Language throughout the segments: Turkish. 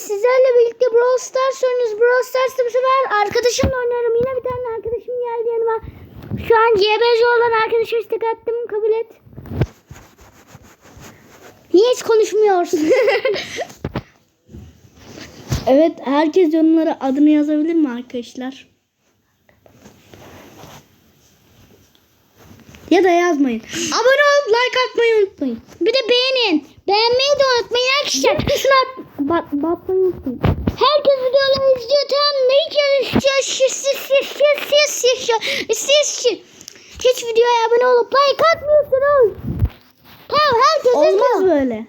sizlerle birlikte Brawl Stars oynuyoruz. Brawl Stars'ta bu sefer arkadaşımla oynuyorum. Yine bir tane arkadaşım geldi yanıma. Şu an YBC olan arkadaşım istek attım. Kabul et. Niye hiç konuşmuyorsun? Evet herkes yorumlara adını yazabilir mi arkadaşlar? Ya da yazmayın. Abone olup like atmayı unutmayın. bir de beğenin. Beğenmeyi de unutmayın arkadaşlar. Tuşuna bat, batmayı unutmayın. Herkes videoları izliyor tamam mı? Hiç yarışıyor. Şiş şiş şiş şiş şiş şiş şiş şiş. Hiç videoya abone olup like atmıyorsunuz. Tamam herkes Olmaz izliyor. böyle.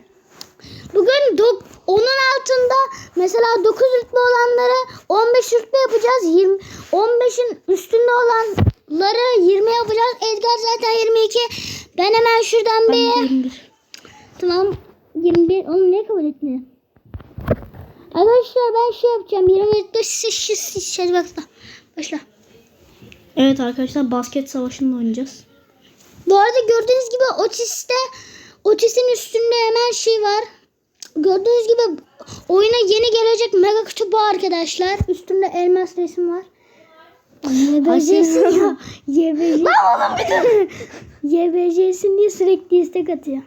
Bugün dok- onun altında mesela 9 rütbe olanları 15 rütbe yapacağız. 20 15'in üstünde olanları 20 yapacağız. Edgar zaten 22. Ben hemen şuradan Ben bir 21. tamam 21 onu ne kabul etmiyor? Arkadaşlar ben şey yapacağım. 20 şiş şiş şiş hadi başla. Başla. Evet arkadaşlar basket savaşında oynayacağız. Bu arada gördüğünüz gibi Otis'te Otis'in üstünde hemen şey var. Gördüğünüz gibi oyuna yeni gelecek mega kutu bu arkadaşlar. Üstünde elmas resim var. YBC'sin ya. YBC. oğlum bir de. YBC'sin diye sürekli istek atıyor.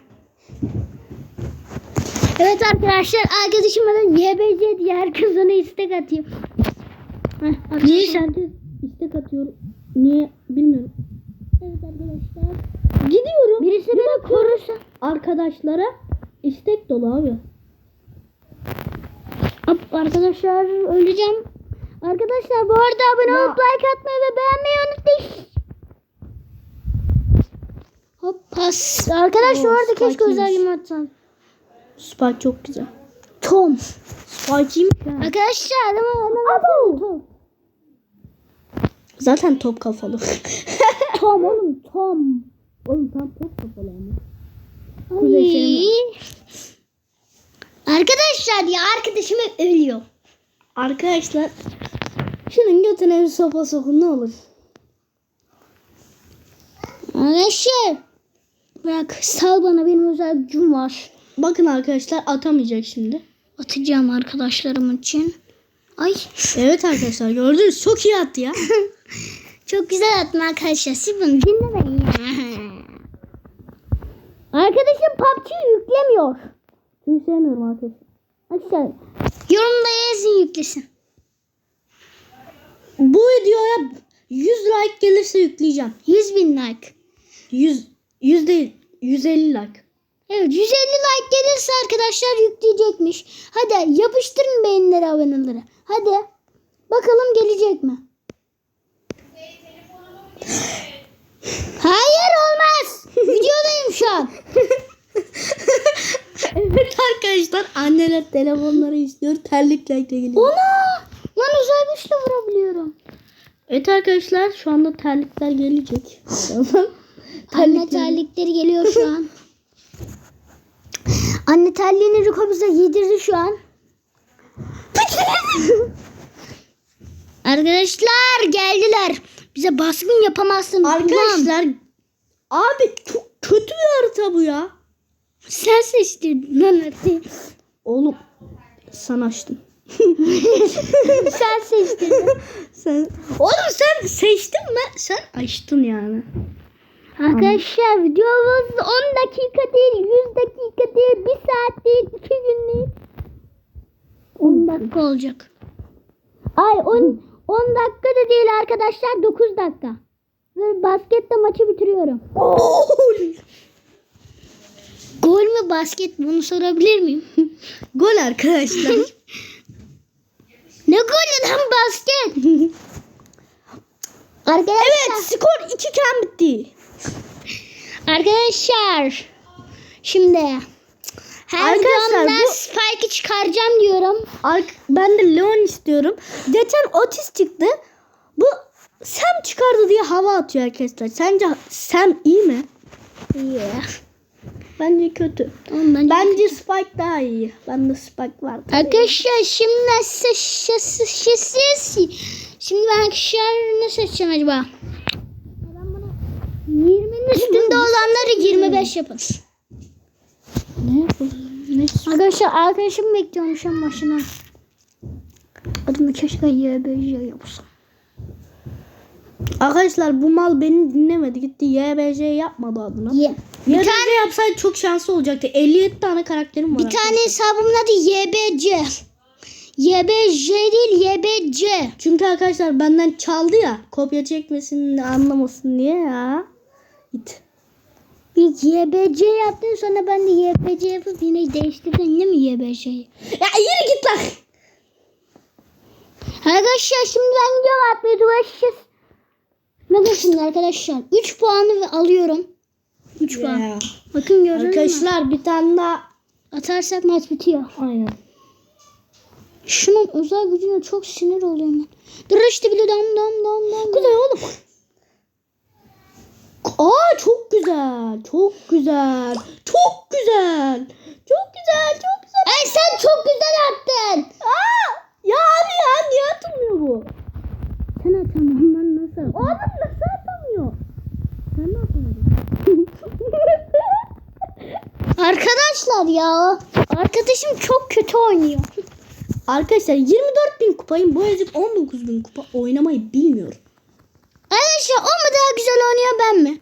Evet arkadaşlar arkadaşım bana YBC diye herkes ona istek atıyor. Heh, Niye arkadaşlar. de istek atıyorum? Niye bilmiyorum. Evet arkadaşlar. Gidiyorum. Birisi beni korursa. Arkadaşlara istek dolu abi. Arkadaşlar öleceğim. Arkadaşlar bu arada abone olup like atmayı ve beğenmeyi unutmayın. Hop pas. Arkadaşlar Oo, orada keşke özelliğimi atsan. Spike çok güzel. Tom. Spike'iymiş ya. Arkadaşlar adama adama Tom. Zaten top kafalı. Tom oğlum Tom. Oğlum tam top kafalı ama. Kuzey Arkadaşlar ya arkadaşım hep ölüyor. Arkadaşlar şunun götüne bir sopa sokun ne olur. Arkadaşlar. Bırak sal bana benim özel gücüm var. Bakın arkadaşlar atamayacak şimdi. Atacağım arkadaşlarım için. Ay. Evet arkadaşlar gördünüz çok iyi attı ya. Çok güzel atma arkadaşlar. Siz bunu dinlemeyin. Arkadaşım PUBG yüklemiyor. Çünkü sevmiyorum arkadaşlar. Arkadaşlar yorumda yazın yüklesin. Bu videoya 100 like gelirse yükleyeceğim. 100 bin like. 100, 100 değil 150 like. Evet 150 like gelirse arkadaşlar yükleyecekmiş. Hadi yapıştırın beğenileri aboneleri. Hadi. Bakalım gelecek mi? Hayır olmaz. Videodayım şu an. evet arkadaşlar anneler telefonları istiyor terlikle geliyor. Ona. Lan özel güçle vurabiliyorum. Evet arkadaşlar şu anda terlikler gelecek. Anne terlikleri geliyor şu an. Anne terliğini Riko bize yedirdi şu an. Arkadaşlar geldiler. Bize baskın yapamazsın. Ulan, Arkadaşlar abi çok kötü bir harita bu ya. sen seçtirdin lan haritayı. Oğlum sen açtın. sen seçtirdin. Sen Oğlum sen seçtin mi? Sen açtın yani. Arkadaşlar videomuz 10 dakika değil, 100 dakika değil, 1 saat değil, 2 gün değil. 10 dakika olacak. Ay 10 10 dakika da değil arkadaşlar 9 dakika. Ve basketle maçı bitiriyorum. Gol mü basket mi onu sorabilir miyim? Gol arkadaşlar. ne golü lan basket? Arkadaşlar, evet skor 2 iken bitti. Arkadaşlar şimdi her Arkadaşlar, videomda bu- Spike'ı çıkaracağım diyorum. Ben de Leon istiyorum. Geçen Otis çıktı. Bu Sam çıkardı diye hava atıyor arkadaşlar. Sence Sam iyi mi? Yeah. Bence kötü. Ondan Bence Spike daha iyi. Bende Spike var. Arkadaşlar şimdi siz Şimdi ben arkadaşlar ne seçeceğim acaba? 20'nin üstünde olanları 25 yapın. Ne? Ne? Arkadaşlar arkadaşım bekliyormuş en başına. Adımı keşke YBJ yapsam. Arkadaşlar bu mal beni dinlemedi. Gitti YBC yapmadı adına. Ye. YBC yapsaydı çok şanslı olacaktı. 57 tane karakterim var. Bir tane hesabımın adı YBC. YBJ değil YBC. Çünkü arkadaşlar benden çaldı ya. Kopya çekmesin anlamasın diye ya. Git. Bir YBC yaptın sonra ben de YBC yapıp yine değiştirdin değil mi YBC'yi? Ya yürü git lan. Arkadaşlar şimdi ben gidiyorum atmaya uğraşacağız. Bakın şimdi arkadaşlar 3 puanı alıyorum. 3 puan. Ya. Bakın gördünüz? Arkadaşlar bir tane daha. Atarsak maç bitiyor. Aynen. Şunun özel gücüne çok sinir oluyorum ben. Dur işte bile dam dam dam dam. Güzel oğlum. Aa çok güzel. Çok güzel. Çok güzel. Çok güzel. Çok güzel. Ay sen çok güzel attın. Aa! Ya abi ya niye atılmıyor bu? Sen atamam ben nasıl atamam? Oğlum nasıl atamıyor? Sen mi atamadın? Arkadaşlar ya. Arkadaşım çok kötü oynuyor. Arkadaşlar 24 bin kupayım. Bu ezik 19 bin kupa oynamayı bilmiyor. Arkadaşlar o mu daha güzel oynuyor ben mi?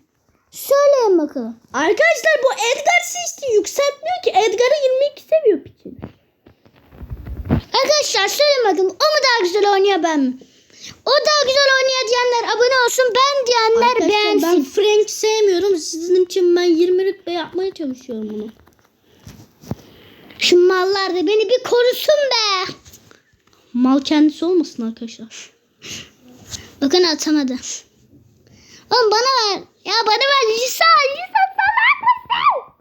Söyleyin bakalım. Arkadaşlar bu Edgar seçti yükseltmiyor ki. Edgar'ı 22 seviyor piçin. Arkadaşlar bakalım o mu daha güzel oynuyor ben mi? O daha güzel oynuyor diyenler abone olsun. Ben diyenler Arkadaşlar beğensin. ben French sevmiyorum. Sizin için ben 20 rütbe yapmaya çalışıyorum bunu. Şu mallar da beni bir korusun be. Mal kendisi olmasın arkadaşlar. Bakın atamadı. Oğlum bana ver. Ya bana ver. Lisa. Lisa salak mısın?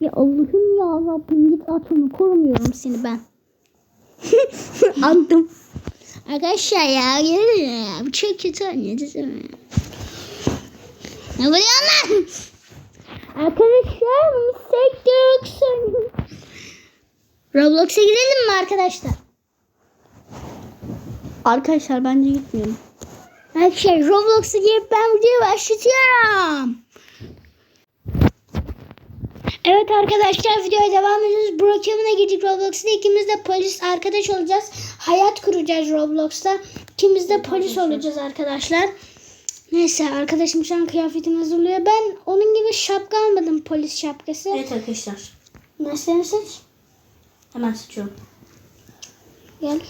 Ya Allah'ım ya Rabbim git at onu. Korumuyorum seni ben. Anladım. Arkadaşlar ya gelin ya. Bu çok kötü oynuyor. desene. Ne vuruyorsun lan? Arkadaşlar Mystic Roblox'a girelim mi arkadaşlar? Arkadaşlar bence gitmeyelim. Arkadaşlar Roblox'a girip ben videoyu başlatıyorum. Evet arkadaşlar videoya devam ediyoruz. Brokeman'a girdik Roblox'ta. İkimiz de polis arkadaş olacağız. Hayat kuracağız Roblox'ta. İkimiz de polis olacağız arkadaşlar. Neyse arkadaşım şu an kıyafetini hazırlıyor. Ben onun gibi şapka almadım polis şapkası. Evet arkadaşlar. Mesleğini seç. Hemen seçiyorum. Gel.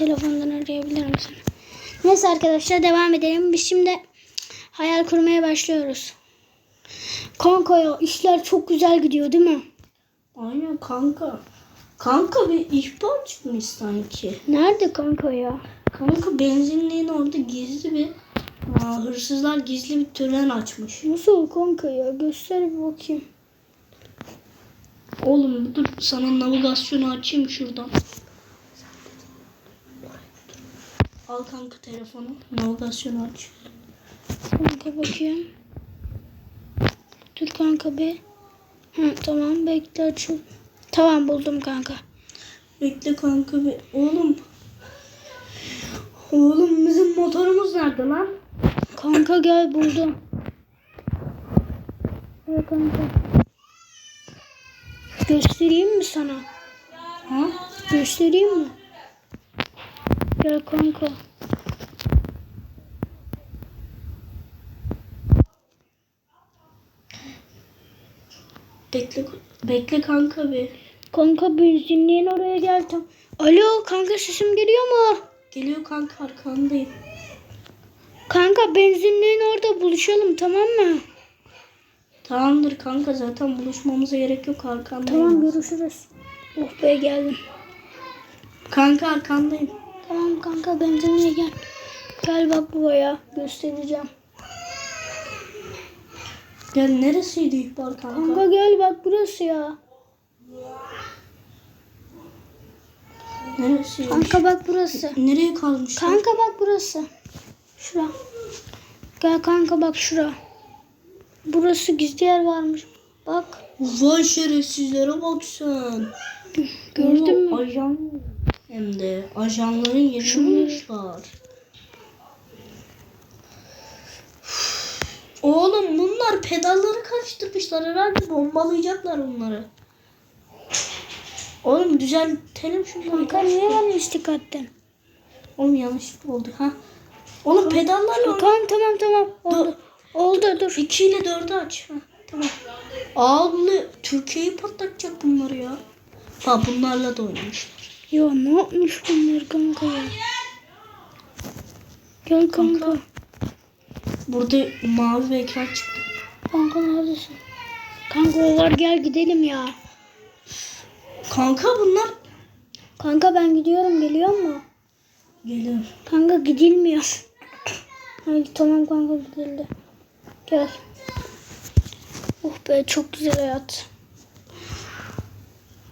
Telefondan arayabilir misin? Neyse arkadaşlar devam edelim. Biz şimdi hayal kurmaya başlıyoruz. Kanka ya işler çok güzel gidiyor değil mi? Aynen kanka. Kanka bir ihbar çıkmış sanki. Nerede kanka ya? Kanka benzinliğin orada gizli bir Aa, hırsızlar gizli bir tören açmış. Nasıl kanka ya? Göster bir bakayım. Oğlum dur sana navigasyonu açayım şuradan. Al kanka telefonu. Navigasyonu aç. Kanka bakayım. Dur kanka bir. Hı, tamam bekle açıl. Tamam buldum kanka. Bekle kanka bir. Oğlum. Oğlum bizim motorumuz nerede lan? Kanka gel buldum. Gel kanka. Göstereyim mi sana? Ha? Göstereyim mi? Gel kanka. Bekle bekle kanka bir. Kanka benzinliğin oraya gel tam. Alo kanka sesim geliyor mu? Geliyor kanka arkandayım. Kanka benzinliğin orada buluşalım tamam mı? Tamamdır kanka zaten buluşmamıza gerek yok arkandayım. Tamam görüşürüz. Oh be geldim. Kanka arkandayım. Tamam kanka benzinliğe gel. Gel bak buraya göstereceğim. Gel neresiydi ihbar kanka? Kanka gel bak burası ya. Neresiydi? Kanka bak burası. Nereye kalmış? Kanka bak burası. Şura. Gel kanka bak şura. Burası gizli yer varmış. Bak. Vay şerefsizlere bak sen. Gördün mü? Ajan. Hem de ajanların bulmuşlar. Oğlum bunlar pedalları karıştırmışlar herhalde bombalayacaklar onları. Oğlum düzeltelim şu Kanka niye yanlış dikkatten? Oğlum yanlışlıkla oldu ha. Oğlum pedallarla oyna. Tamam tamam tamam. Oldu. Oldu dur. 2 ile 4'ü aç. Ha, tamam. Abi Türkiye'yi patlatacak bunları ya. Ha bunlarla da oynamışlar. Ya ne yapmış bunlar kanka ya? Gel kanka. Burada mavi bir ekran çıktı. Kanka neredesin? Kanka o var gel gidelim ya. Kanka bunlar Kanka ben gidiyorum geliyor mu? geliyor. Kanka gidilmiyor. Hayır tamam kanka gidildi. Gel. Oh be çok güzel hayat.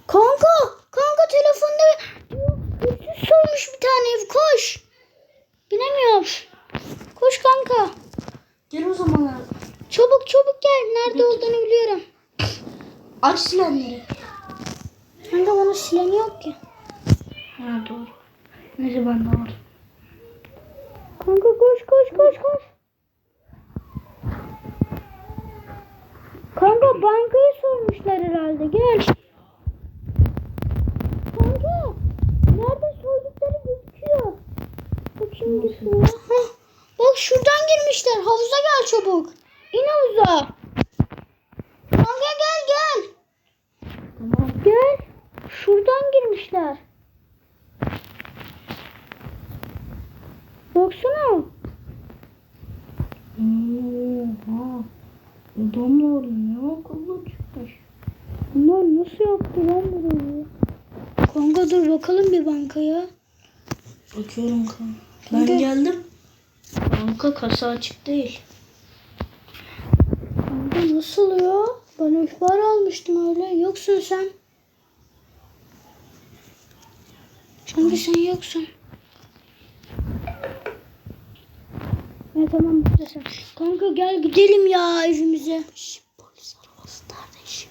Kanka! Kanka telefonda hırsız sormuş bir tane ev koş. Binemiyor. Koş kanka. Gel o zaman. Çabuk çabuk gel. Nerede olduğunu biliyorum. Aç silenleri. Kanka bana silen yok ki. Ha doğru. Neyse ben de var. Kanka koş koş koş koş. Kanka bankayı sormuşlar herhalde. Gel. Kanka. Nerede soydukları gözüküyor. Bakayım bir şuraya. Bak şuradan girmişler. Havuza gel çabuk. İn havuza. Kanka gel gel. Tamam. Gel. Şuradan girmişler. Baksana. Oha. Adamlar ne akıllı çıkmış. Bunlar nasıl yaptı lan burayı? Kanka dur bakalım bir bankaya. Bakıyorum kanka. Kanka. Ben geldim. Banka kasa açık değil. Kanka nasıl ya? Ben ihbar almıştım öyle. Yoksun sen. Kanka sen yoksun. Ne tamam buradasın. Kanka gel gidelim ya evimize. Şş, polis arabası nerede işi?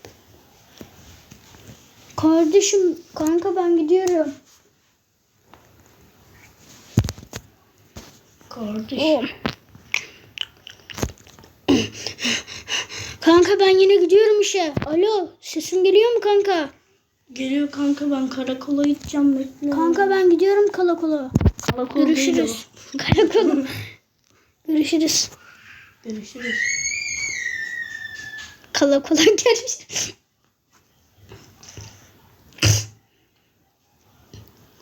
Kardeşim kanka ben gidiyorum. Kardeş. Oh. Kanka ben yine gidiyorum işe. Alo sesim geliyor mu kanka? Geliyor kanka ben karakola gideceğim bekle. Kanka ben gidiyorum kalakola. Karakol Görüşürüz. Karakola. Görüşürüz. Görüşürüz. Kalakola görüşürüz.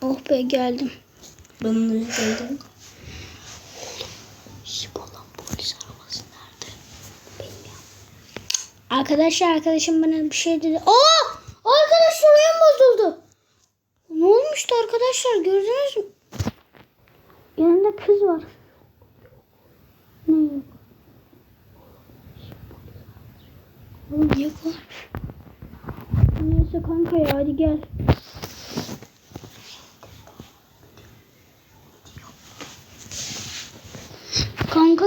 Oh be geldim. Ben de geldim. Şıp olan polis arabası nerede? Arkadaşlar arkadaşım bana bir şey dedi. Aa! Arkadaşlar oyun bozuldu. Ne olmuştu arkadaşlar gördünüz mü? Yanında kız var. Ne yok? Oğlum yok var. Neyse kanka ya hadi gel.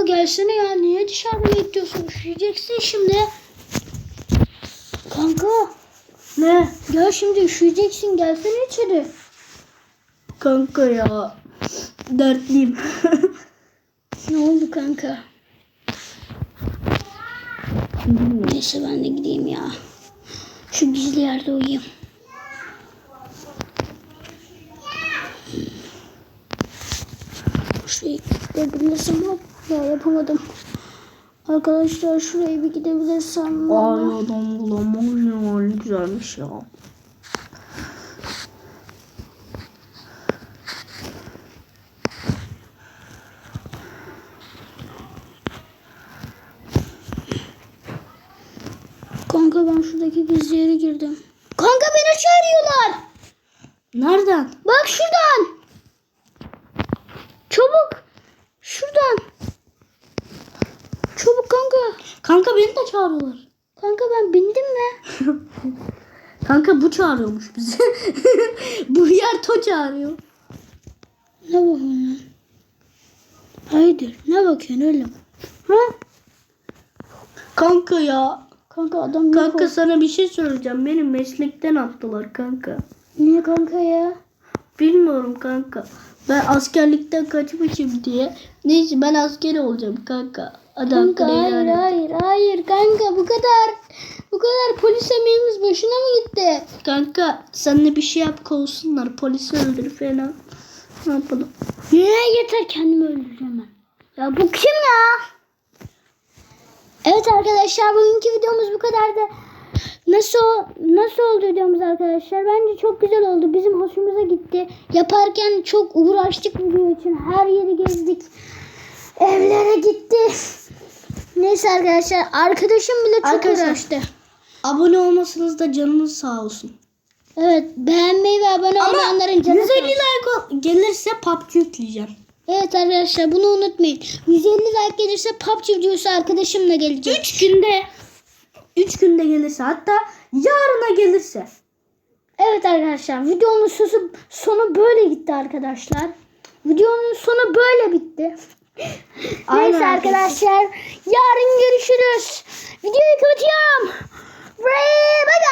Kanka gelsene ya niye dışarıda bekliyorsun? Üşüyeceksin şimdi. Kanka Ne? gel şimdi üşüyeceksin gelsene içeri. Kanka ya. Dertliyim. Ne oldu kanka? Neyse ben de gideyim ya. Şu gizli yerde uyuyayım. Şuraya gidebilirsem hop. Ya yapamadım. Arkadaşlar şuraya bir gidebilirsem. Valla. adam bulamam ne güzelmiş ya. Kanka ben şuradaki gizli yere girdim. Kanka beni çağırıyorlar. Nereden? Bak şuradan. Çabuk. Şuradan. Çabuk kanka. Kanka beni de çağırıyorlar. Kanka ben bindim mi? Kanka bu çağırıyormuş bizi. bu yer to çağırıyor. Ne bakıyorsun lan? Hayırdır? Ne bakıyorsun öyle? Ha? Kanka ya. Kanka adam Kanka oldu. sana bir şey söyleyeceğim. Beni meslekten attılar kanka. Niye kanka ya? Bilmiyorum kanka. Ben askerlikten kaçmışım diye. Neyse ben askeri olacağım kanka. Adam hayır hayır hayır kanka bu kadar. Bu kadar polis emeğimiz boşuna mı gitti? Kanka sen de bir şey yap kovsunlar. Polisi öldür falan. Ne yapalım? Ne yeter kendimi öldüreceğim ben. Ya bu kim ya? Evet arkadaşlar bugünkü videomuz bu kadardı. Nasıl nasıl oldu videomuz arkadaşlar? Bence çok güzel oldu. Bizim hoşumuza gitti. Yaparken çok uğraştık video için. Her yeri gezdik. Evlere gitti. Neyse arkadaşlar arkadaşım bile çok Arkadaşlar. uğraştı. Abone olmasanız da canınız sağ olsun. Evet beğenmeyi ve abone olmayanların canı 150 sağ olsun. like gelirse PUBG yükleyeceğim. Evet arkadaşlar bunu unutmayın. 150 like gelirse PUBG videosu arkadaşımla gelecek. 3 günde 3 günde gelirse hatta yarına gelirse. Evet arkadaşlar videonun sonu, sonu böyle gitti arkadaşlar. Videonun sonu böyle bitti. Aynen Neyse arkadaşlar. yarın görüşürüz. Videoyu kapatıyorum. Bye bye.